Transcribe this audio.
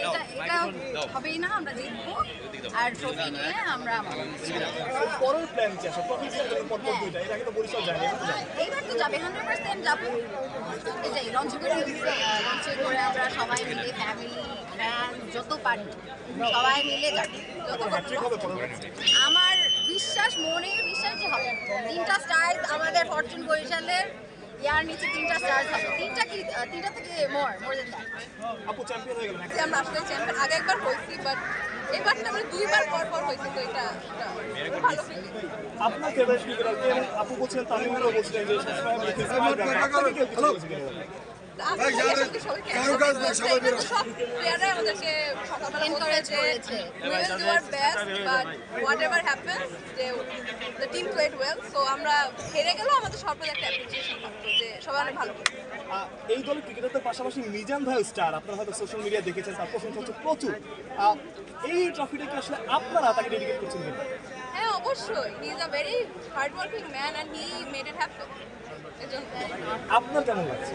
এটা এটা হবেই না আমরা জিতবো আর ট্রফি নিয়ে আমরা আমাদের পরের প্ল্যান কি আছে? প্রথম সেমিফাইনাল পর পর দুইটা এর আগে তো বরিশাল যাবে। এইবার তো যাবে হান্ড্রেড পার্সেন্ট যাব। এটাই লঞ্চ করে লঞ্চ করে আমরা সবাই মিলে ফ্যামিলি ফ্যান যত পারি সবাই মিলে যাব। আমার বিশ্বাস মনে বিশ্বাস যে হবে। তিনটা স্টার আমাদের ফরচুন বরিশালের। ইয়ার নিচে তিনটা স্টার হবে। তিনটা কি তিনটা থেকে মোর মোর দেন আপু চ্যাম্পিয়ন হয়ে গেলেন। আমরা আসলে চ্যাম্পিয়ন আগে একবার হয়েছি বাট এবার তো আমরা দুইবার পর পর হয়েছে তো এটা এটা ভালো আপনার ফেভারিট ক্রিকেটার কে আপু বলছিলেন তামিমুলও বলছিলেন যে সবসময় আমরা হেরে গেলেও আমাদের সর্বদা একটা অ্যাপ্রিসিয়েশন থাকতো যে সবাই অনেক ভালো এই দলের ক্রিকেটারদের পাশাপাশি মিজান ভাই স্টার আপনারা হয়তো সোশ্যাল মিডিয়া দেখেছেন তার প্রশংসা হচ্ছে প্রচুর। এই ট্রফিটা কি আসলে আপনারা তাকে ডেডিকেট করছেন হ্যাঁ অবশ্যই। He is a very hard working man and he made it happen এজন্য আপনার কেমন লাগছে